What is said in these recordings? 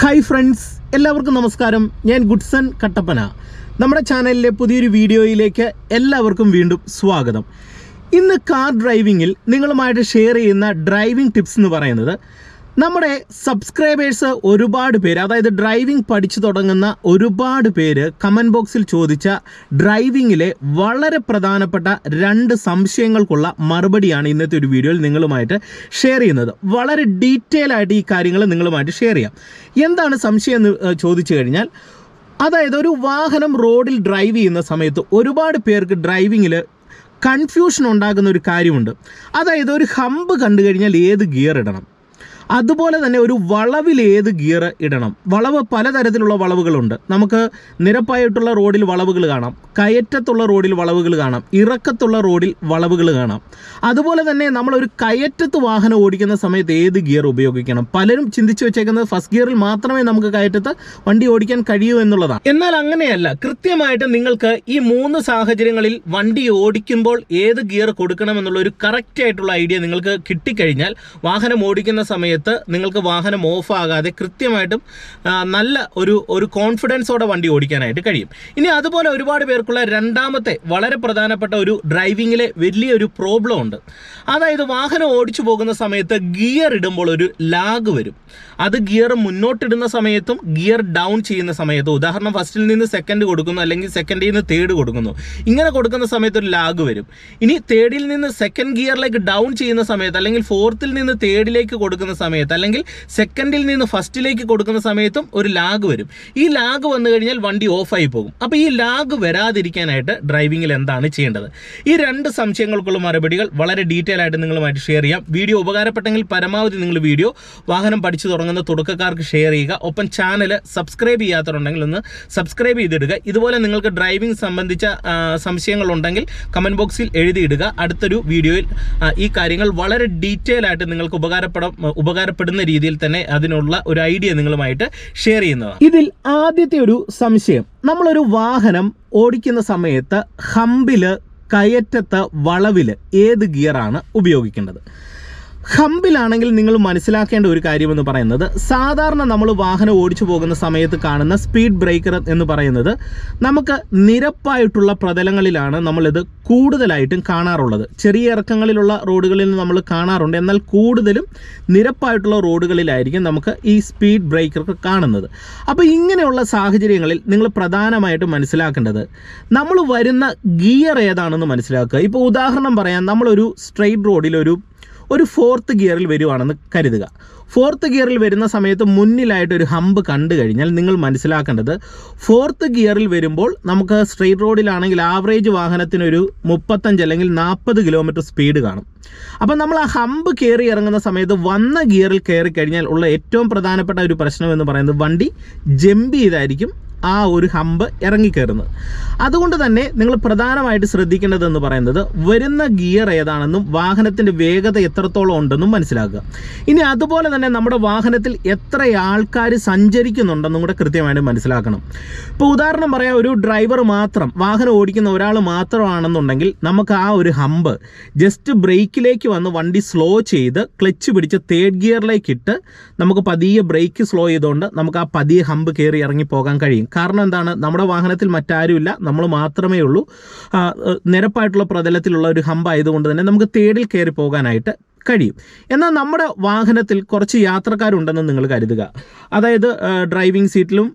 Hi friends എല്ലാവർക്കും നമസ്കാരം. ഞാൻ ഗുഡ്സൺ കട്ടപ്പന. നമ്മുടെ ചാനലിലെ പുതിയൊരു വീഡിയോയിലേക്ക് എല്ലാവർക്കും വീണ്ടും സ്വാഗതം. ഇന്ന് കാർ ഡ്രൈവിങ്ങിൽ നിങ്ങളുമായിട്ട് ഷെയർ ചെയ്യുന്ന ഡ്രൈവിംഗ് ടിപ്സ് എന്ന് പറയുന്നത് നമ്മുടെ സബ്സ്ക്രൈബേഴ്സ് ഒരുപാട് പേര് അതായത് ഡ്രൈവിംഗ് പഠിച്ചു തുടങ്ങുന്ന ഒരുപാട് പേര് കമന്റ് ബോക്സിൽ ചോദിച്ച ഡ്രൈവിങ്ങിലെ വളരെ പ്രധാനപ്പെട്ട രണ്ട് സംശയങ്ങൾക്കുള്ള മറുപടിയാണ് ഇന്നത്തെ ഒരു വീഡിയോയിൽ നിങ്ങളുമായിട്ട് ഷെയർ ചെയ്യുന്നത്. വളരെ ഡീറ്റെയിൽ ആയിട്ട് ഈ കാര്യങ്ങൾ നിങ്ങളുമായിട്ട് ഷെയർ ചെയ്യാം. എന്താണ് സംശയം എന്ന് ചോദിച്ചു കഴിഞ്ഞാൽ അതായത് ഒരു വാഹനം റോഡിൽ ഡ്രൈവ് ചെയ്യുന്ന സമയത്ത് ഒരുപാട് പേർക്ക് ഡ്രൈവിങ്ങിൽ കൺഫ്യൂഷൻ ഉണ്ടാകുന്ന ഒരു കാര്യമുണ്ട്. അതായത് ഒരു ഹമ്പ് കണ്ടു കഴിഞ്ഞാൽ ഏത് ഗിയർ ഇടണം? അതുപോലെ തന്നെ ഒരു വളവിൽ ഏത് ഗിയർ ഇടണം? വളവ് പലതരത്തിലുള്ള വളവുകളുണ്ട്. നമുക്ക് നിരപ്പായിട്ടുള്ള റോഡിൽ വളവുകൾ കാണാം. കയറ്റത്തുള്ള റോഡിൽ വളവുകൾ കാണാം. ഇറക്കത്തുള്ള റോഡിൽ വളവുകൾ കാണാം. അതുപോലെ തന്നെ നമ്മളൊരു കയറ്റത്ത് വാഹനം ഓടിക്കുന്ന സമയത്ത് ഏത് ഗിയർ ഉപയോഗിക്കണം? പലരും ചിന്തിച്ചു വെച്ചേക്കുന്നത് ഫസ്റ്റ് ഗിയറിൽ മാത്രമേ നമുക്ക് കയറ്റത്ത് വണ്ടി ഓടിക്കാൻ കഴിയൂ എന്നുള്ളതാണ്. എന്നാൽ അങ്ങനെയല്ല. കൃത്യമായിട്ട് നിങ്ങൾക്ക് ഈ മൂന്ന് സാഹചര്യങ്ങളിൽ വണ്ടി ഓടിക്കുമ്പോൾ ഏത് ഗിയർ കൊടുക്കണം എന്നുള്ള ഒരു കറക്റ്റ് ആയിട്ടുള്ള ഐഡിയ നിങ്ങൾക്ക് കിട്ടിക്കഴിഞ്ഞാൽ വാഹനം ഓടിക്കുന്ന സമയത്ത് നിങ്ങൾക്ക് വാഹനം ഓഫ് ആകാതെ കൃത്യമായിട്ടും നല്ല ഒരു ഒരു കോൺഫിഡൻസോടെ വണ്ടി ഓടിക്കാനായിട്ട് കഴിയും. ഇനി അതുപോലെ ഒരുപാട് പേർക്കുള്ള രണ്ടാമത്തെ വളരെ പ്രധാനപ്പെട്ട ഒരു ഡ്രൈവിങ്ങിലെ വലിയൊരു പ്രോബ്ലം ഉണ്ട്. അതായത് വാഹനം ഓടിച്ചു പോകുന്ന സമയത്ത് ഗിയർ ഇടുമ്പോൾ ഒരു ലാഗ് വരും. അത് ഗിയർ മുന്നോട്ടിടുന്ന സമയത്തും ഗിയർ ഡൗൺ ചെയ്യുന്ന സമയത്തും ഉദാഹരണം ഫസ്റ്റിൽ നിന്ന് സെക്കൻഡ് കൊടുക്കുന്നു അല്ലെങ്കിൽ സെക്കൻഡിൽ നിന്ന് തേർഡ് കൊടുക്കുന്നു ഇങ്ങനെ കൊടുക്കുന്ന സമയത്ത് ഒരു ലാഗ് വരും. ഇനി തേർഡിൽ നിന്ന് സെക്കൻഡ് ഗിയറിലേക്ക് ഡൗൺ ചെയ്യുന്ന സമയത്ത് അല്ലെങ്കിൽ ഫോർത്തിൽ നിന്ന് തേർഡിലേക്ക് കൊടുക്കുന്ന സമയത്ത് അല്ലെങ്കിൽ സെക്കൻഡിൽ നിന്ന് ഫസ്റ്റിലേക്ക് കൊടുക്കുന്ന സമയത്തും ഒരു ലാഗ് വരും. ഈ ലാഗ് വന്നു കഴിഞ്ഞാൽ വണ്ടി ഓഫായി പോകും. അപ്പോൾ ഈ ലാഗ് വരാതിരിക്കാനായിട്ട് ഡ്രൈവിങ്ങിൽ എന്താണ് ചെയ്യേണ്ടത്? ഈ രണ്ട് സംശയങ്ങൾക്കുള്ള മറുപടികൾ വളരെ ഡീറ്റെയിൽ ആയിട്ട് നിങ്ങളുമായിട്ട് ഷെയർ ചെയ്യാം. വീഡിയോ ഉപകാരപ്പെട്ടെങ്കിൽ പരമാവധി നിങ്ങൾ വീഡിയോ വാഹനം പഠിച്ചു തുടങ്ങുന്ന തുടക്കക്കാർക്ക് ഷെയർ ചെയ്യുക. ഒപ്പം ചാനൽ സബ്സ്ക്രൈബ് ചെയ്യാത്തവരുണ്ടെങ്കിൽ ഒന്ന് സബ്സ്ക്രൈബ് ചെയ്തിടുക. ഇതുപോലെ നിങ്ങൾക്ക് ഡ്രൈവിംഗ് സംബന്ധിച്ച സംശയങ്ങളുണ്ടെങ്കിൽ കമന്റ് ബോക്സിൽ എഴുതിയിടുക. അടുത്തൊരു വീഡിയോയിൽ ഈ കാര്യങ്ങൾ വളരെ ഡീറ്റെയിൽ ആയിട്ട് നിങ്ങൾക്ക് ഉപകാരപ്പെടാം ഉപകാരപ്പെടുന്ന രീതിയിൽ തന്നെ അതിനുള്ള ഒരു ഐഡിയ നിങ്ങളുമായിട്ട് ഷെയർ ചെയ്യുന്നതാണ്. ഇതിൽ ആദ്യത്തെ ഒരു സംശയം നമ്മളൊരു വാഹനം ഓടിക്കുന്ന സമയത്ത് ഹമ്പിൽ കയറ്റത്ത് വളവിൽ ഏത് ഗിയറാണ് ഉപയോഗിക്കേണ്ടത്? ഹമ്പിലാണെങ്കിൽ നിങ്ങൾ മനസ്സിലാക്കേണ്ട ഒരു കാര്യമെന്ന് പറയുന്നത് സാധാരണ നമ്മൾ വാഹനം ഓടിച്ചു പോകുന്ന സമയത്ത് കാണുന്ന സ്പീഡ് ബ്രേക്കർ എന്ന് പറയുന്നത് നമുക്ക് നിരപ്പായിട്ടുള്ള പ്രതലങ്ങളിലാണ് നമ്മളിത് കൂടുതലായിട്ടും കാണാറുള്ളത്. ചെറിയ ഇറക്കങ്ങളിലുള്ള റോഡുകളിൽ നമ്മൾ കാണാറുണ്ട്. എന്നാൽ കൂടുതലും നിരപ്പായിട്ടുള്ള റോഡുകളിലായിരിക്കും നമുക്ക് ഈ സ്പീഡ് ബ്രേക്കർ കാണുന്നത്. അപ്പോൾ ഇങ്ങനെയുള്ള സാഹചര്യങ്ങളിൽ നിങ്ങൾ പ്രധാനമായിട്ടും മനസ്സിലാക്കേണ്ടത് നമ്മൾ വരുന്ന ഗിയർ ഏതാണെന്ന് മനസ്സിലാക്കുക. ഇപ്പോൾ ഉദാഹരണം പറയാം. നമ്മളൊരു സ്ട്രെയിറ്റ് റോഡിൽ ഒരു ഒരു ഫോർത്ത് ഗിയറിൽ വരുവാണെന്ന് കരുതുക. ഫോർത്ത് ഗിയറിൽ വരുന്ന സമയത്ത് മുന്നിലായിട്ട് ഒരു ഹമ്പ് കണ്ടു കഴിഞ്ഞാൽ നിങ്ങൾ മനസ്സിലാക്കേണ്ടത് ഫോർത്ത് ഗിയറിൽ വരുമ്പോൾ നമുക്ക് സ്ട്രെയിറ്റ് റോഡിലാണെങ്കിൽ ആവറേജ് വാഹനത്തിനൊരു മുപ്പത്തഞ്ച് അല്ലെങ്കിൽ നാൽപ്പത് കിലോമീറ്റർ സ്പീഡ് കാണും. അപ്പം നമ്മൾ ആ ഹമ്പ് കയറി ഇറങ്ങുന്ന സമയത്ത് വന്ന ഗിയറിൽ കയറി കഴിഞ്ഞാൽ ഉള്ള ഏറ്റവും പ്രധാനപ്പെട്ട ഒരു പ്രശ്നം എന്ന് പറയുന്നത് വണ്ടി ജമ്പ് ചെയ്തായിരിക്കും. ആ ഒരു ഹമ്പ് ഇറങ്ങിക്കയറുന്നത്. അതുകൊണ്ട് തന്നെ നിങ്ങൾ പ്രധാനമായിട്ട് ശ്രദ്ധിക്കേണ്ടതെന്ന് പറയുന്നത് വരുന്ന ഗിയർ ഏതാണെന്നും വാഹനത്തിന്റെ വേഗത എത്രത്തോളം ഉണ്ടെന്നും മനസ്സിലാക്കുക. ഇനി അതുപോലെ തന്നെ നമ്മുടെ വാഹനത്തിൽ എത്ര ആൾക്കാർ സഞ്ചരിക്കുന്നുണ്ടെന്നും കൂടെ കൃത്യമായിട്ട് മനസ്സിലാക്കണം. ഇപ്പോൾ ഉദാഹരണം പറയാം ഒരു ഡ്രൈവർ മാത്രം വാഹനം ഓടിക്കുന്ന ഒരാൾ മാത്രമാണെന്നുണ്ടെങ്കിൽ നമുക്ക് ആ ഒരു ഹമ്പ് ജസ്റ്റ് ബ്രേക്കിലേക്ക് വന്ന് വണ്ടി സ്ലോ ചെയ്ത് ക്ലച്ച് പിടിച്ച് തേർഡ് ഗിയറിലേക്ക് ഇട്ട് നമുക്ക് പതിയെ ബ്രേക്ക് സ്ലോ ചെയ്തുകൊണ്ട് നമുക്ക് ആ പതിയെ ഹമ്പ് കയറി ഇറങ്ങി പോകാൻ കഴിയും. കാരണം എന്താണ്? നമ്മുടെ വാഹനത്തിൽ മറ്റാരുമില്ല. നമ്മൾ മാത്രമേ ഉള്ളൂ. നിരപ്പായിട്ടുള്ള പ്രതലത്തിലുള്ള ഒരു ഹമ്പ് ആയതുകൊണ്ട് തന്നെ നമുക്ക് തേടിൽ കയറി പോകാനായിട്ട് കഴിയും. എന്നാൽ നമ്മുടെ വാഹനത്തിൽ കുറച്ച് യാത്രക്കാരുണ്ടെന്ന് നിങ്ങൾ കരുതുക. അതായത് ഡ്രൈവിംഗ് സീറ്റിലും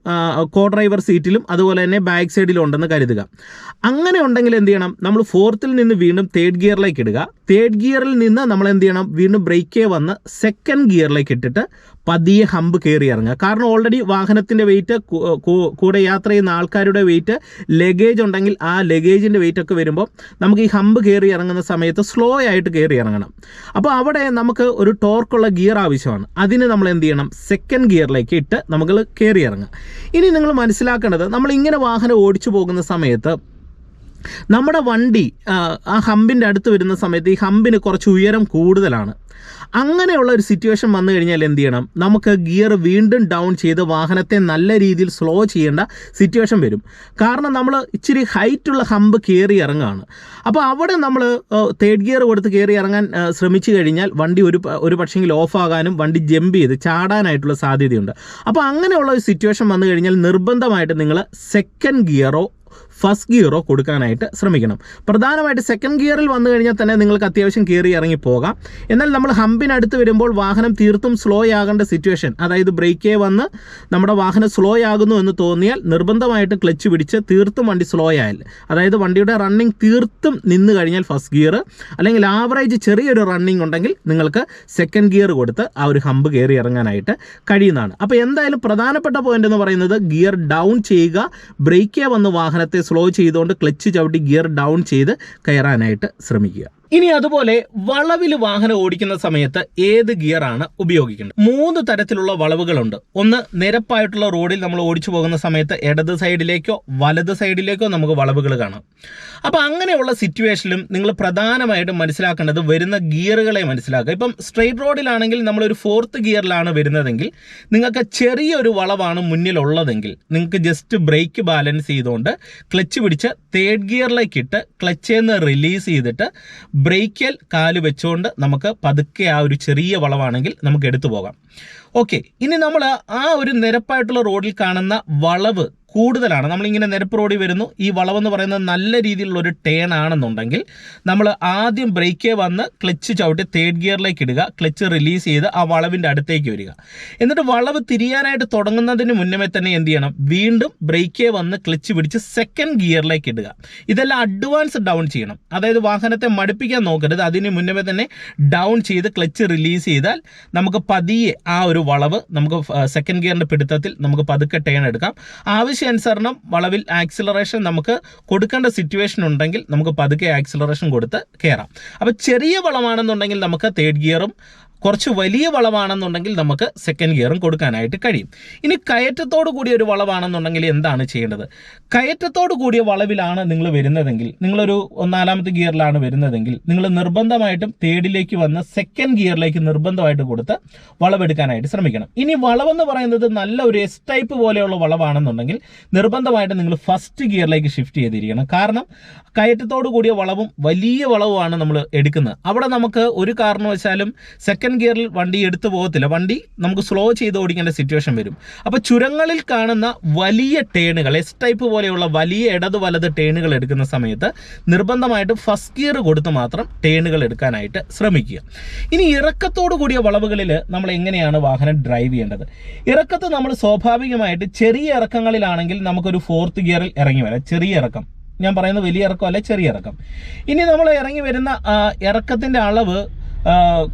കോ ഡ്രൈവർ സീറ്റിലും അതുപോലെ തന്നെ ബാക്ക് സൈഡിലും ഉണ്ടെന്ന് കരുതുക. അങ്ങനെ ഉണ്ടെങ്കിൽ എന്ത് ചെയ്യണം? നമ്മൾ ഫോർത്തിൽ നിന്ന് വീണ്ടും തേർഡ് ഗിയറിലേക്ക് ഇടുക. തേർഡ് ഗിയറിൽ നിന്ന് നമ്മൾ എന്ത് ചെയ്യണം? വീണ്ടും ബ്രേക്കേ വന്ന് സെക്കൻഡ് ഗിയറിലേക്ക് ഇട്ടിട്ട് പതിയെ ഹമ്പ് കയറി ഇറങ്ങുക. കാരണം ഓൾറെഡി വാഹനത്തിന്റെ വെയിറ്റ് കൂടെ യാത്ര ചെയ്യുന്ന ആൾക്കാരുടെ വെയിറ്റ് ലഗേജ് ഉണ്ടെങ്കിൽ ആ ലഗേജിന്റെ വെയിറ്റ് ഒക്കെ വരുമ്പോൾ നമുക്ക് ഈ ഹമ്പ് കയറി ഇറങ്ങുന്ന സമയത്ത് സ്ലോ ആയിട്ട് കയറി ഇറങ്ങണം. അപ്പോൾ അവിടെ നമുക്ക് ഒരു ടോർക്കുള്ള ഗിയർ ആവശ്യമാണ്. അതിന് നമ്മൾ എന്ത് ചെയ്യണം? സെക്കൻഡ് ഗിയറിലേക്ക് ഇട്ട് നമുക്ക് കയറി ഇറങ്ങുക ഇനി നിങ്ങൾ മനസ്സിലാക്കേണ്ടത് നമ്മൾ ഇങ്ങനെ വാഹനം ഓടിച്ചു പോകുന്ന സമയത്ത് നമ്മുടെ വണ്ടി ആ ഹമ്പിന്റെ അടുത്ത് വരുന്ന സമയത്ത് ഈ ഹമ്പിന് കുറച്ച് ഉയരം കൂടുതലാണ്. അങ്ങനെയുള്ള ഒരു സിറ്റുവേഷൻ വന്നു കഴിഞ്ഞാൽ എന്ത് ചെയ്യണം? നമുക്ക് ഗിയർ വീണ്ടും ഡൗൺ ചെയ്ത് വാഹനത്തെ നല്ല രീതിയിൽ സ്ലോ ചെയ്യേണ്ട സിറ്റുവേഷൻ വരും. കാരണം നമ്മൾ ഇച്ചിരി ഹൈറ്റുള്ള ഹമ്പ് കയറി ഇറങ്ങുകയാണ് അപ്പോൾ അവിടെ നമ്മൾ തേർഡ് ഗിയർ കൊടുത്ത് കയറി ഇറങ്ങാൻ ശ്രമിച്ചു കഴിഞ്ഞാൽ വണ്ടി ഒരു ഒരു പക്ഷെങ്കിൽ ഓഫാകാനും വണ്ടി ജമ്പ് ചെയ്ത് ചാടാനായിട്ടുള്ള സാധ്യതയുണ്ട്. അപ്പോൾ അങ്ങനെയുള്ള ഒരു സിറ്റുവേഷൻ വന്നു കഴിഞ്ഞാൽ നിർബന്ധമായിട്ട് നിങ്ങൾ സെക്കൻഡ് ഗിയറോ ഫസ്റ്റ് ഗിയറോ കൊടുക്കാനായിട്ട് ശ്രമിക്കണം. പ്രധാനമായിട്ട് സെക്കൻഡ് ഗിയറിൽ വന്നു കഴിഞ്ഞാൽ തന്നെ നിങ്ങൾക്ക് അത്യാവശ്യം കയറി ഇറങ്ങി പോകാം. എന്നാൽ നമ്മൾ ഹമ്പിനടുത്ത് വരുമ്പോൾ വാഹനം തീർത്തും സ്ലോ ആകേണ്ട സിറ്റുവേഷൻ അതായത് ബ്രേക്കേ വന്ന് നമ്മുടെ വാഹനം സ്ലോ ആകുന്നു എന്ന് തോന്നിയാൽ നിർബന്ധമായിട്ട് ക്ലച്ച് പിടിച്ച് തീർത്തും വണ്ടി സ്ലോ ആയാൽ. അതായത് വണ്ടിയുടെ റണ്ണിങ് തീർത്തും നിന്ന് കഴിഞ്ഞാൽ ഫസ്റ്റ് ഗിയർ അല്ലെങ്കിൽ ആവറേജ് ചെറിയൊരു റണ്ണിങ് ഉണ്ടെങ്കിൽ നിങ്ങൾക്ക് സെക്കൻഡ് ഗിയർ കൊടുത്ത് ആ ഒരു ഹമ്പ് കയറി ഇറങ്ങാനായിട്ട് കഴിയുന്നതാണ്. അപ്പോൾ എന്തായാലും പ്രധാനപ്പെട്ട പോയിന്റ് എന്ന് പറയുന്നത് ഗിയർ ഡൗൺ ചെയ്യുക ബ്രേക്കേ വന്ന് വാഹനത്തെ സ്ലോ ചെയ്തുകൊണ്ട് ക്ലച്ച് ചവിട്ടി ഗിയർ ഡൗൺ ചെയ്ത് കയറാനായിട്ട് ശ്രമിക്കുക. ഇനി അതുപോലെ വളവിൽ വാഹനം ഓടിക്കുന്ന സമയത്ത് ഏത് ഗിയറാണ് ഉപയോഗിക്കേണ്ടത്? മൂന്ന് തരത്തിലുള്ള വളവുകളുണ്ട്. ഒന്ന് നിരപ്പായിട്ടുള്ള റോഡിൽ നമ്മൾ ഓടിച്ചു പോകുന്ന സമയത്ത് ഇടത് സൈഡിലേക്കോ വലത് സൈഡിലേക്കോ നമുക്ക് വളവുകൾ കാണാം. അപ്പോൾ അങ്ങനെയുള്ള സിറ്റുവേഷനിലും നിങ്ങൾ പ്രധാനമായിട്ടും മനസ്സിലാക്കേണ്ടത് വരുന്ന ഗിയറുകളെ മനസ്സിലാക്കുക. ഇപ്പം സ്ട്രെയിറ്റ് റോഡിലാണെങ്കിൽ നമ്മളൊരു ഫോർത്ത് ഗിയറിലാണ് വരുന്നതെങ്കിൽ നിങ്ങൾക്ക് ചെറിയൊരു വളവാണ് മുന്നിലുള്ളതെങ്കിൽ നിങ്ങൾക്ക് ജസ്റ്റ് ബ്രേക്ക് ബാലൻസ് ചെയ്തുകൊണ്ട് ക്ലച്ച് പിടിച്ച് തേർഡ് ഗിയറിലേക്ക് ഇട്ട് ക്ലച്ചിൽ നിന്ന് റിലീസ് ചെയ്തിട്ട് ബ്രേക്കിൽ കാൽ വെച്ചുകൊണ്ട് നമുക്ക് പതുക്കെ ആ ഒരു ചെറിയ വളവാണെങ്കിൽ നമുക്ക് എടുത്തു പോകാം. ഓക്കെ ഇനി നമ്മൾ ആ ഒരു നിരപ്പായിട്ടുള്ള റോഡിൽ കാണുന്ന വളവ് കൂടുതലാണ്. നമ്മളിങ്ങനെ നിരപ്പ് റോഡിൽ വരുന്നു. ഈ വളവെന്ന് പറയുന്നത് നല്ല രീതിയിലുള്ള ഒരു ടേൺ ആണെന്നുണ്ടെങ്കിൽ നമ്മൾ ആദ്യം ബ്രേക്കേ വന്ന് ക്ലച്ച് ചവിട്ടി തേർഡ് ഗിയറിലേക്ക് ഇടുക. ക്ലച്ച് റിലീസ് ചെയ്ത് ആ വളവിന്റെ അടുത്തേക്ക് വരിക. എന്നിട്ട് വളവ് തിരിയാനായിട്ട് തുടങ്ങുന്നതിന് മുന്നമേ തന്നെ എന്ത് ചെയ്യണം? വീണ്ടും ബ്രേക്കേ വന്ന് ക്ലച്ച് പിടിച്ച് സെക്കൻഡ് ഗിയറിലേക്ക് ഇടുക. ഇതെല്ലാം അഡ്വാൻസ് ഡൗൺ ചെയ്യണം. അതായത് വാഹനത്തെ മടുപ്പിക്കാൻ നോക്കരുത്. അതിന് മുന്നമേ തന്നെ ഡൗൺ ചെയ്ത് ക്ലച്ച് റിലീസ് ചെയ്താൽ നമുക്ക് പതിയെ ആ ഒരു വളവ് നമുക്ക് സെക്കൻഡ് ഗിയറിന്റെ പിടുത്തത്തിൽ നമുക്ക് പതുക്കെ ടേൺ എടുക്കാം. ആവശ്യാനുസരണം വളവിൽ ആക്സിലറേഷൻ നമുക്ക് കൊടുക്കേണ്ട സിറ്റുവേഷൻ ഉണ്ടെങ്കിൽ നമുക്ക് പതുക്കെ ആക്സിലറേഷൻ കൊടുത്ത് കയറാം അപ്പോൾ ചെറിയ വളമാണെന്നുണ്ടെങ്കിൽ നമുക്ക് തേർഡ് ഗിയറും കുറച്ച് വലിയ വളവാണെന്നുണ്ടെങ്കിൽ നമുക്ക് സെക്കൻഡ് ഗിയറും കൊടുക്കാനായിട്ട് കഴിയും. ഇനി കയറ്റത്തോട് കൂടിയ ഒരു വളവാണെന്നുണ്ടെങ്കിൽ എന്താണ് ചെയ്യേണ്ടത്? കയറ്റത്തോട് കൂടിയ വളവിലാണ് നിങ്ങൾ വരുന്നതെങ്കിൽ നിങ്ങളൊരു നാലാമത്തെ ഗിയറിലാണ് വരുന്നതെങ്കിൽ നിങ്ങൾ നിർബന്ധമായിട്ടും തേർഡിലേക്ക് വന്ന് സെക്കൻഡ് ഗിയറിലേക്ക് നിർബന്ധമായിട്ട് കൊടുത്ത് വളവെടുക്കാനായിട്ട് ശ്രമിക്കണം. ഇനി വളവെന്ന് പറയുന്നത് നല്ല ഒരു എസ് ടൈപ്പ് പോലെയുള്ള വളവാണെന്നുണ്ടെങ്കിൽ നിർബന്ധമായിട്ട് നിങ്ങൾ ഫസ്റ്റ് ഗിയറിലേക്ക് ഷിഫ്റ്റ് ചെയ്തിരിക്കണം. കാരണം കയറ്റത്തോട് കൂടിയ വളവും വലിയ വളവുമാണ് നമ്മൾ എടുക്കുന്നത്. അവിടെ നമുക്ക് ഒരു കാരണവശാലും സെക്കൻഡ് ഗിയറിൽ വണ്ടി എടുത്തു പോകത്തില്ല. വണ്ടി നമുക്ക് സ്ലോ ചെയ്ത് ഓടിക്കേണ്ട സിറ്റുവേഷൻ വരും. അപ്പോൾ ചുരങ്ങളിൽ കാണുന്ന വലിയ ടേണുകൾ എസ് ടൈപ്പ് പോലെയുള്ള വലിയ ഇടത് വലത് ടേണുകൾ എടുക്കുന്ന സമയത്ത് നിർബന്ധമായിട്ട് ഫസ്റ്റ് ഗിയർ കൊടുത്ത് മാത്രം ടേണുകൾ എടുക്കാനായിട്ട് ശ്രമിക്കുക. ഇനി ഇറക്കത്തോടു കൂടിയ വളവുകളിൽ നമ്മൾ എങ്ങനെയാണ് വാഹനം ഡ്രൈവ് ചെയ്യേണ്ടത്? ഇറക്കത്ത് നമ്മൾ സ്വാഭാവികമായിട്ട് ചെറിയ ഇറക്കങ്ങളിലാണെങ്കിൽ നമുക്കൊരു ഫോർത്ത് ഗിയറിൽ ഇറങ്ങി വരാം. ചെറിയ ഇറക്കം. ഞാൻ പറയുന്നത് വലിയ ഇറക്കം അല്ല ചെറിയ ഇറക്കം. ഇനി നമ്മൾ ഇറങ്ങി വരുന്ന ഇറക്കത്തിന്റെ അളവ്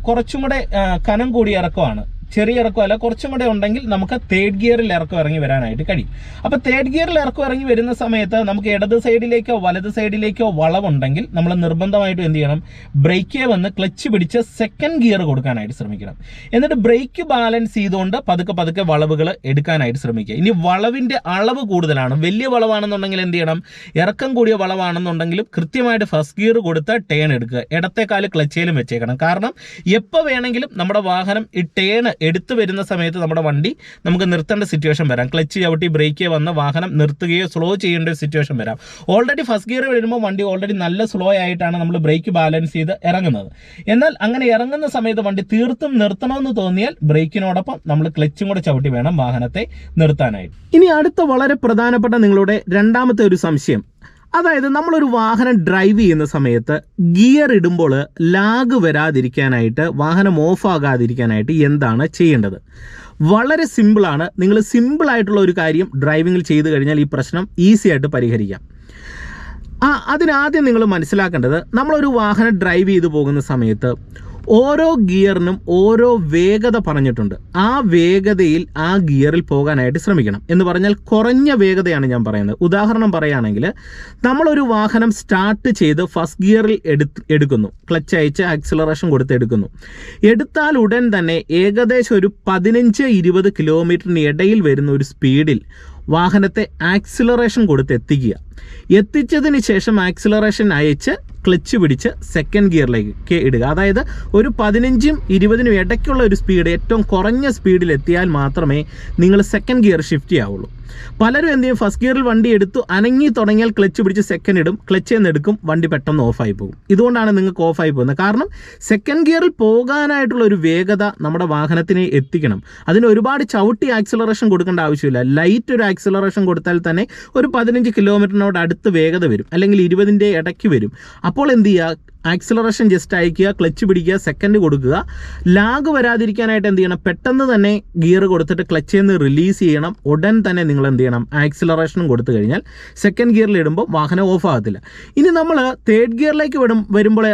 കുറച്ചും കൂടെ കനം കൂടിയ ഇറക്കമാണ്. ചെറിയ ഇറക്കം അല്ല കുറച്ചും കൂടെ ഉണ്ടെങ്കിൽ നമുക്ക് തേർഡ് ഗിയറിൽ ഇറക്കം ഇറങ്ങി വരാനായിട്ട് കഴിയും. അപ്പോൾ തേർഡ് ഗിയറിൽ ഇറക്കം ഇറങ്ങി വരുന്ന സമയത്ത് നമുക്ക് ഇടത് സൈഡിലേക്കോ വലത് സൈഡിലേക്കോ വളവുണ്ടെങ്കിൽ നമ്മൾ നിർബന്ധമായിട്ടും എന്ത് ചെയ്യണം? ബ്രേക്കേ വന്ന് ക്ലച്ച് പിടിച്ച് സെക്കൻഡ് ഗിയർ കൊടുക്കാനായിട്ട് ശ്രമിക്കണം. എന്നിട്ട് ബ്രേക്ക് ബാലൻസ് ചെയ്തുകൊണ്ട് പതുക്കെ പതുക്കെ വളവുകൾ എടുക്കാനായിട്ട് ശ്രമിക്കുക. ഇനി വളവിന്റെ അളവ് കൂടുതലാണ്. വലിയ വളവാണെന്നുണ്ടെങ്കിൽ എന്ത് ചെയ്യണം? ഇറക്കം കൂടിയ വളവാണെന്നുണ്ടെങ്കിലും കൃത്യമായിട്ട് ഫസ്റ്റ് ഗിയർ കൊടുത്ത് ടേൺ എടുക്കുക. ഇടത്തെ കാൽ ക്ലച്ചയിലും വെച്ചേക്കണം. കാരണം എപ്പോൾ വേണമെങ്കിലും നമ്മുടെ വാഹനം ഈ ടേൺ എടുത്തു വരുന്ന സമയത്ത് നമ്മുടെ വണ്ടി നമുക്ക് നിർത്തേണ്ട സിറ്റുവേഷൻ വരാം. ക്ലച്ച് ചവിട്ടി ബ്രേക്ക് വന്ന വാഹനം നിർത്തുകയോ സ്ലോ ചെയ്യേണ്ട ഒരു സിറ്റുവേഷൻ വരാം. ഓൾറെഡി ഫസ്റ്റ് ഗിയർ വരുമ്പോൾ വണ്ടി ഓൾറെഡി നല്ല സ്ലോ ആയിട്ടാണ് നമ്മൾ ബ്രേക്ക് ബാലൻസ് ചെയ്ത് ഇറങ്ങുന്നത്. എന്നാൽ അങ്ങനെ ഇറങ്ങുന്ന സമയത്ത് വണ്ടി തീർത്തും നിർത്തണമെന്ന് തോന്നിയാൽ ബ്രേക്കിനോടൊപ്പം നമ്മൾ ക്ലച്ചും കൂടെ ചവിട്ടി വേണം വാഹനത്തെ നിർത്താനായിട്ട്. ഇനി അടുത്ത വളരെ പ്രധാനപ്പെട്ട നിങ്ങളുടെ രണ്ടാമത്തെ ഒരു സംശയം. അതായത് നമ്മളൊരു വാഹനം ഡ്രൈവ് ചെയ്യുന്ന സമയത്ത് ഗിയർ ഇടുമ്പോൾ ലാഗ് വരാതിരിക്കാനായിട്ട് വാഹനം ഓഫ് ആകാതിരിക്കാനായിട്ട് എന്താണ് ചെയ്യേണ്ടത്? വളരെ സിമ്പിളാണ് നിങ്ങൾ സിമ്പിളായിട്ടുള്ള ഒരു കാര്യം ഡ്രൈവിങ്ങിൽ ചെയ്തു കഴിഞ്ഞാൽ ഈ പ്രശ്നം ഈസി ആയിട്ട് പരിഹരിക്കാം. ആ അതിനാദ്യം നിങ്ങൾ മനസ്സിലാക്കേണ്ടത് നമ്മളൊരു വാഹനം ഡ്രൈവ് ചെയ്തു പോകുന്ന സമയത്ത് ഓരോ ഗിയറിനും ഓരോ വേഗത പറഞ്ഞിട്ടുണ്ട്. ആ വേഗതയിൽ ആ ഗിയറിൽ പോകാനായിട്ട് ശ്രമിക്കണം. എന്ന് പറഞ്ഞാൽ കുറഞ്ഞ വേഗതയാണ് ഞാൻ പറയുന്നത്. ഉദാഹരണം പറയുകയാണെങ്കിൽ നമ്മളൊരു വാഹനം സ്റ്റാർട്ട് ചെയ്ത് ഫസ്റ്റ് ഗിയറിൽ എടുക്കുന്നു. ക്ലച്ച് അയച്ച് ആക്സിലറേഷൻ കൊടുത്ത് എടുക്കുന്നു. എടുത്താൽ ഉടൻ തന്നെ ഏകദേശം ഒരു പതിനഞ്ച് ഇരുപത് കിലോമീറ്ററിന് ഇടയിൽ വരുന്ന ഒരു സ്പീഡിൽ വാഹനത്തെ ആക്സിലറേഷൻ കൊടുത്ത് എത്തിക്കുക. എത്തിച്ചതിന് ശേഷം ആക്സിലറേഷൻ അയച്ച് ക്ലച്ച് പിടിച്ച് സെക്കൻഡ് ഗിയറിലേക്ക് ഇടുക. അതായത് ഒരു പതിനഞ്ചും ഇരുപതിനും ഇടയ്ക്കുള്ള ഒരു സ്പീഡ് ഏറ്റവും കുറഞ്ഞ സ്പീഡിൽ എത്തിയാൽ മാത്രമേ നിങ്ങൾ സെക്കൻഡ് ഗിയർ ഷിഫ്റ്റ് ചെയ്യാവുള്ളൂ. പലരും എന്ത് ചെയ്യും? ഫസ്റ്റ് ഗിയറിൽ വണ്ടി എടുത്തു അനങ്ങി തുടങ്ങിയാൽ ക്ലച്ച് പിടിച്ച് സെക്കൻഡ് ഇടും. ക്ലച്ച് എന്ന് എടുക്കും വണ്ടി പെട്ടെന്ന് ഓഫായി പോകും. ഇതുകൊണ്ടാണ് നിങ്ങൾക്ക് ഓഫായി പോകുന്നത്. കാരണം സെക്കൻഡ് ഗിയറിൽ പോകാനായിട്ടുള്ള ഒരു വേഗത നമ്മുടെ വാഹനത്തിനെ എത്തിക്കണം. അതിന് ഒരുപാട് ചവിട്ടി ആക്സിലറേഷൻ കൊടുക്കേണ്ട ആവശ്യമില്ല. ലൈറ്റ് ഒരു ആക്സിലറേഷൻ കൊടുത്താൽ തന്നെ ഒരു പതിനഞ്ച് കിലോമീറ്ററിനോട് അടുത്ത് വേഗത വരും. അല്ലെങ്കിൽ ഇരുപതിന്റെ ഇടയ്ക്ക് വരും. അപ്പോൾ എന്ത് ചെയ്യുക? ആക്സിലറേഷൻ ജസ്റ്റ് അയക്കുക ക്ലച്ച് പിടിക്കുക സെക്കൻഡ് കൊടുക്കുക. ലാഗ് വരാതിരിക്കാനായിട്ട് എന്ത് ചെയ്യണം? പെട്ടെന്ന് തന്നെ ഗിയർ കൊടുത്തിട്ട് ക്ലച്ചിൽ നിന്ന് റിലീസ് ചെയ്യണം. ഉടൻ തന്നെ നിങ്ങൾ എന്ത് ചെയ്യണം? ആക്സിലറേഷനും കൊടുത്തു കഴിഞ്ഞാൽ സെക്കൻഡ് ഗിയറിൽ ഇടുമ്പോൾ വാഹനം ഓഫ് ആകത്തില്ല. ഇനി നമ്മൾ തേർഡ് ഗിയറിലേക്ക് വിടും വരുമ്പോൾ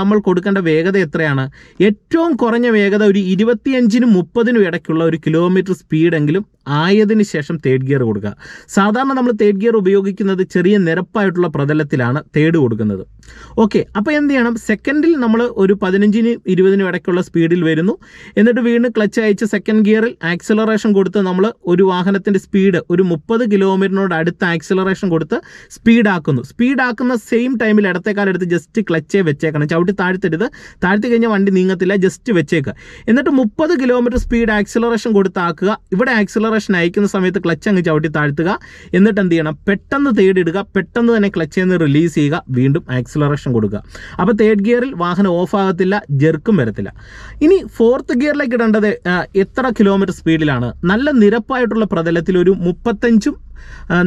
നമ്മൾ കൊടുക്കേണ്ട വേഗത എത്രയാണ്? ഏറ്റവും കുറഞ്ഞ വേഗത ഒരു ഇരുപത്തിയഞ്ചിനും മുപ്പതിനും ഇടയ്ക്കുള്ള ഒരു കിലോമീറ്റർ സ്പീഡെങ്കിലും ആയതിന് ശേഷം തേർഡ് ഗിയർ കൊടുക്കുക. സാധാരണ നമ്മൾ തേർഡ് ഗിയർ ഉപയോഗിക്കുന്നത് ചെറിയ നിരപ്പായിട്ടുള്ള പ്രതലത്തിലാണ് തേർഡ് കൊടുക്കുന്നത്. ഓക്കെ അപ്പോൾ എന്ത് ചെയ്യണം സെക്കൻഡിൽ നമ്മൾ ഒരു പതിനഞ്ചിനും ഇരുപതിനും ഇടയ്ക്കുള്ള സ്പീഡിൽ വരുന്നു. എന്നിട്ട് വീണ്ടും ക്ലച്ച് അയച്ച് സെക്കൻഡ് ഗിയറിൽ ആക്സിലറേഷൻ കൊടുത്ത് നമ്മൾ ഒരു വാഹനത്തിന്റെ സ്പീഡ് ഒരു മുപ്പത് കിലോമീറ്ററിനോട് അടുത്ത് ആക്സിലറേഷൻ കൊടുത്ത് സ്പീഡാക്കുന്നു സ്പീഡാക്കുന്ന സെയിം ടൈമിൽ ഇടത്തേക്കാലെടുത്ത് ജസ്റ്റ് ക്ലച്ചേ വെച്ചേക്കണം. ചവിട്ടി താഴ്ത്തരുത്. താഴ്ത്തി കഴിഞ്ഞാൽ വണ്ടി നീങ്ങത്തില്ല. ജസ്റ്റ് വെച്ചേക്കുക എന്നിട്ട് മുപ്പത് കിലോമീറ്റർ സ്പീഡ് ആക്സിലറേഷൻ കൊടുത്താക്കുക ഇവിടെ ആക്സിലറേഷൻ അയക്കുന്ന സമയത്ത് ക്ലച്ച് അങ്ങ് ചവിട്ടി താഴ്ത്തുക. എന്നിട്ട് എന്ത് ചെയ്യണം? പെട്ടെന്ന് തേടിയിടുക. പെട്ടെന്ന് തന്നെ ക്ലച്ചിൽ നിന്ന് റിലീസ് ചെയ്യുക. വീണ്ടും ആക്സിലറേഷൻ കൊടുക്കുക. അപ്പോൾ തേർഡ് ഗിയറിൽ വാഹനം ഓഫ് ആകത്തില്ല ജെർക്കും വരത്തില്ല. ഇനി ഫോർത്ത് ഗിയറിലേക്ക് ഇടേണ്ടത് എത്ര കിലോമീറ്റർ സ്പീഡിലാണ് നല്ല നിരപ്പായിട്ടുള്ള പ്രതലത്തിൽ ഒരു മുപ്പത്തഞ്ചും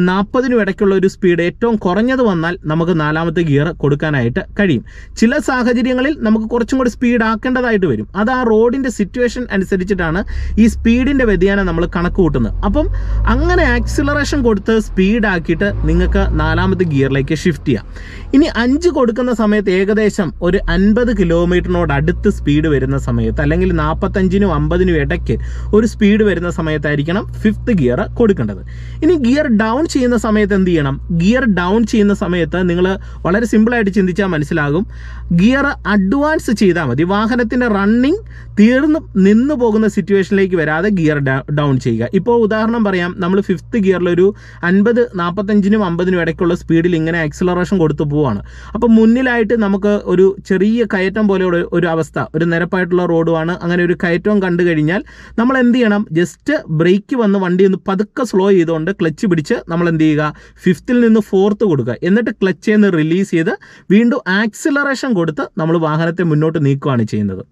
നാൽപ്പതിനും ഇടയ്ക്കുള്ള ഒരു സ്പീഡ് ഏറ്റവും കുറഞ്ഞത് വന്നാൽ നമുക്ക് നാലാമത്തെ ഗിയർ കൊടുക്കാനായിട്ട് കഴിയും. ചില സാഹചര്യങ്ങളിൽ നമുക്ക് കുറച്ചും കൂടി സ്പീഡ് ആക്കേണ്ടതായിട്ട് വരും. അത് ആ റോഡിന്റെ സിറ്റുവേഷൻ അനുസരിച്ചിട്ടാണ് ഈ സ്പീഡിന്റെ വ്യതിയാനം നമ്മൾ കണക്ക് കൂട്ടുന്നത്. അപ്പം അങ്ങനെ ആക്സിലറേഷൻ കൊടുത്ത് സ്പീഡ് ആക്കിയിട്ട് നിങ്ങൾക്ക് നാലാമത്തെ ഗിയറിലേക്ക് ഷിഫ്റ്റ് ചെയ്യാം. ഇനി അഞ്ച് കൊടുക്കുന്ന സമയത്ത് ഏകദേശം ഒരു അൻപത് കിലോമീറ്ററിനോട് അടുത്ത് സ്പീഡ് വരുന്ന സമയത്ത് അല്ലെങ്കിൽ നാൽപ്പത്തഞ്ചിനും അമ്പതിനും ഇടയ്ക്ക് ഒരു സ്പീഡ് വരുന്ന സമയത്തായിരിക്കണം ഫിഫ്ത്ത് ഗിയർ കൊടുക്കേണ്ടത്. ഇനി ഗിയർ ഡൗൺ ചെയ്യുന്ന സമയത്ത് എന്ത് ചെയ്യണം? ഗിയർ ഡൗൺ ചെയ്യുന്ന സമയത്ത് നിങ്ങൾ വളരെ സിമ്പിളായിട്ട് ചിന്തിച്ചാൽ മനസ്സിലാകും. ഗിയർ അഡ്വാൻസ് ചെയ്താൽ മതി. വാഹനത്തിന്റെ റണ്ണിങ് തീർന്ന് നിന്നു പോകുന്ന സിറ്റുവേഷനിലേക്ക് വരാതെ ഗിയർ ഡൗൺ ചെയ്യുക. ഇപ്പോൾ ഉദാഹരണം പറയാം. നമ്മൾ ഫിഫ്ത്ത് ഗിയറിലൊരു അൻപത് നാൽപ്പത്തഞ്ചിനും അമ്പതിനും ഇടയ്ക്കുള്ള സ്പീഡിൽ ഇങ്ങനെ ആക്സിലറേഷൻ കൊടുത്തു പോവാണ്. അപ്പോൾ മുന്നിലായിട്ട് നമുക്ക് ഒരു ചെറിയ കയറ്റം പോലെയുള്ള ഒരു അവസ്ഥ ഒരു നിരപ്പായിട്ടുള്ള റോഡുമാണ് അങ്ങനെ ഒരു കയറ്റവും കണ്ടു കഴിഞ്ഞാൽ നമ്മൾ എന്ത് ചെയ്യണം? ജസ്റ്റ് ബ്രേക്ക് വന്ന് വണ്ടി ഒന്ന് പതുക്കെ സ്ലോ ചെയ്തുകൊണ്ട് ക്ലച്ച് പിടിച്ച് നമ്മൾ എന്ത് ചെയ്യുക? ഫിഫ്ത്തിൽ നിന്ന് ഫോർത്ത് കൊടുക്കുക. എന്നിട്ട് ക്ലച്ച് നിന്ന് റിലീസ് ചെയ്ത് വീണ്ടും ആക്സിലറേഷൻ കൊടുത്ത് നമ്മൾ വാഹനത്തെ മുന്നോട്ട് നീക്കുകയാണ് ചെയ്യുന്നത്.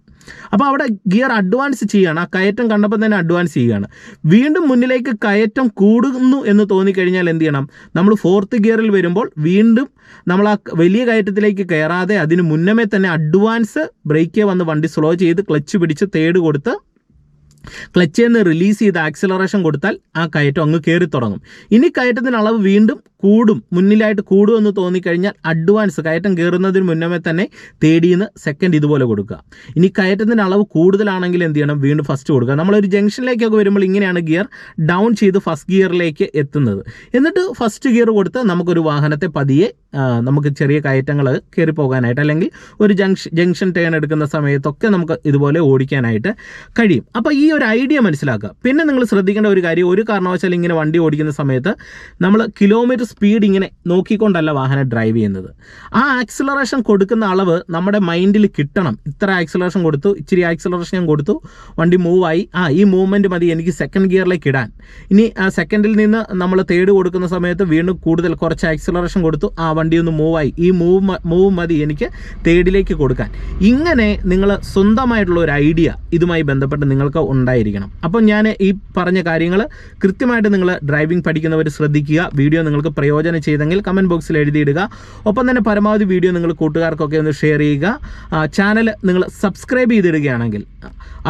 അപ്പോൾ അവിടെ ഗിയർ അഡ്വാൻസ് ചെയ്യുകയാണ്. ആ കയറ്റം കണ്ടപ്പോൾ തന്നെ അഡ്വാൻസ് ചെയ്യുകയാണ്. വീണ്ടും മുന്നിലേക്ക് കയറ്റം കൂടുന്നു എന്ന് തോന്നിക്കഴിഞ്ഞാൽ എന്ത് ചെയ്യണം? നമ്മൾ ഫോർത്ത് ഗിയറിൽ വരുമ്പോൾ വീണ്ടും നമ്മൾ ആ വലിയ കയറ്റത്തിലേക്ക് കയറാതെ അതിന് മുന്നമേ തന്നെ അഡ്വാൻസ് ബ്രേക്ക് വന്ന് വണ്ടി സ്ലോ ചെയ്ത് ക്ലച്ച് പിടിച്ച് തേട് കൊടുത്ത് ക്ലച്ചിൽ നിന്ന് റിലീസ് ചെയ്ത് ആക്സിലറേഷൻ കൊടുത്താൽ ആ കയറ്റം അങ്ങ് കയറി തുടങ്ങും. ഇനി കയറ്റത്തിന് അളവ് വീണ്ടും കൂടും മുന്നിലായിട്ട് കൂടുമെന്ന് തോന്നിക്കഴിഞ്ഞാൽ അഡ്വാൻസ് കയറ്റം കയറുന്നതിന് മുന്നമേ തന്നെ തേടിയെന്ന് സെക്കൻഡ് ഇതുപോലെ കൊടുക്കുക. ഇനി കയറ്റത്തിന്റെ അളവ് കൂടുതലാണെങ്കിൽ എന്ത് ചെയ്യണം? വീണ്ടും ഫസ്റ്റ് കൊടുക്കുക. നമ്മളൊരു ജംഗ്ഷനിലേക്കൊക്കെ വരുമ്പോൾ ഇങ്ങനെയാണ് ഗിയർ ഡൗൺ ചെയ്ത് ഫസ്റ്റ് ഗിയറിലേക്ക് എത്തുന്നത്. എന്നിട്ട് ഫസ്റ്റ് ഗിയർ കൊടുത്ത് നമുക്കൊരു വാഹനത്തെ പതിയെ നമുക്ക് ചെറിയ കയറ്റങ്ങൾ കയറി പോകാനായിട്ട് അല്ലെങ്കിൽ ഒരു ജംഗ്ഷൻ ജംഗ്ഷൻ ടേൺ എടുക്കുന്ന സമയത്തൊക്കെ നമുക്ക് ഇതുപോലെ ഓടിക്കാനായിട്ട് കഴിയും. അപ്പോൾ ഈ ഒരു ഐഡിയ മനസ്സിലാക്കുക. പിന്നെ നിങ്ങൾ ശ്രദ്ധിക്കേണ്ട ഒരു കാര്യം ഒരു കാരണവശാലും ഇങ്ങനെ വണ്ടി ഓടിക്കുന്ന സമയത്ത് നമ്മൾ കിലോമീറ്റർ സ്പീഡ് ഇങ്ങനെ നോക്കിക്കൊണ്ടല്ല വാഹനം ഡ്രൈവ് ചെയ്യുന്നത്. ആ ആക്സിലറേഷൻ കൊടുക്കുന്ന അളവ് നമ്മുടെ മൈൻഡിൽ കിട്ടണം. ഇത്ര ആക്സിലറേഷൻ കൊടുത്തു ഇച്ചിരി ആക്സിലറേഷൻ ഞാൻ കൊടുത്തു വണ്ടി മൂവായി ആ ഈ മൂവ്മെന്റ് മതി എനിക്ക് സെക്കൻഡ് ഗിയറിലേക്ക് ഇടാൻ. ഇനി ആ സെക്കൻഡിൽ നിന്ന് നമ്മൾ തേർഡ് കൊടുക്കുന്ന സമയത്ത് വീണ്ടും കൂടുതൽ കുറച്ച് ആക്സിലറേഷൻ കൊടുത്തു ആ വണ്ടി ഒന്ന് മൂവായി ഈ മൂവ് മൂവ് മതി എനിക്ക് തേർഡിലേക്ക് കൊടുക്കാൻ. ഇങ്ങനെ നിങ്ങൾ സ്വന്തമായിട്ടുള്ള ഒരു ഐഡിയ ഇതുമായി ബന്ധപ്പെട്ട് നിങ്ങൾക്ക് ഉണ്ടായിരിക്കണം. അപ്പം ഞാൻ ഈ പറഞ്ഞ കാര്യങ്ങൾ കൃത്യമായിട്ട് നിങ്ങൾ ഡ്രൈവിംഗ് പഠിക്കുന്നവർ ശ്രദ്ധിക്കുക. വീഡിയോ നിങ്ങൾക്ക് പ്രയോജനം ചെയ്തെങ്കിൽ കമന്റ് ബോക്സിൽ എഴുതിയിടുക. ഒപ്പം തന്നെ പരമാവധി വീഡിയോ നിങ്ങൾ കൂട്ടുകാർക്കൊക്കെ ഒന്ന് ഷെയർ ചെയ്യുക. ചാനൽ നിങ്ങൾ സബ്സ്ക്രൈബ് ചെയ്തിടുകയാണെങ്കിൽ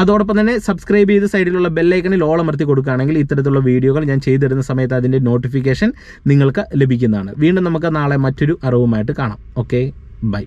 അതോടൊപ്പം തന്നെ സബ്സ്ക്രൈബ് ചെയ്ത് സൈഡിലുള്ള ബെല്ലൈക്കണിൽ ഓൾ അമർത്തി കൊടുക്കുകയാണെങ്കിൽ ഇത്തരത്തിലുള്ള വീഡിയോകൾ ഞാൻ ചെയ്തിരുന്ന സമയത്ത് അതിന്റെ നോട്ടിഫിക്കേഷൻ നിങ്ങൾക്ക് ലഭിക്കുന്നതാണ്. വീണ്ടും നമുക്ക് നാളെ മറ്റൊരു അറിവുമായിട്ട് കാണാം. Okay bye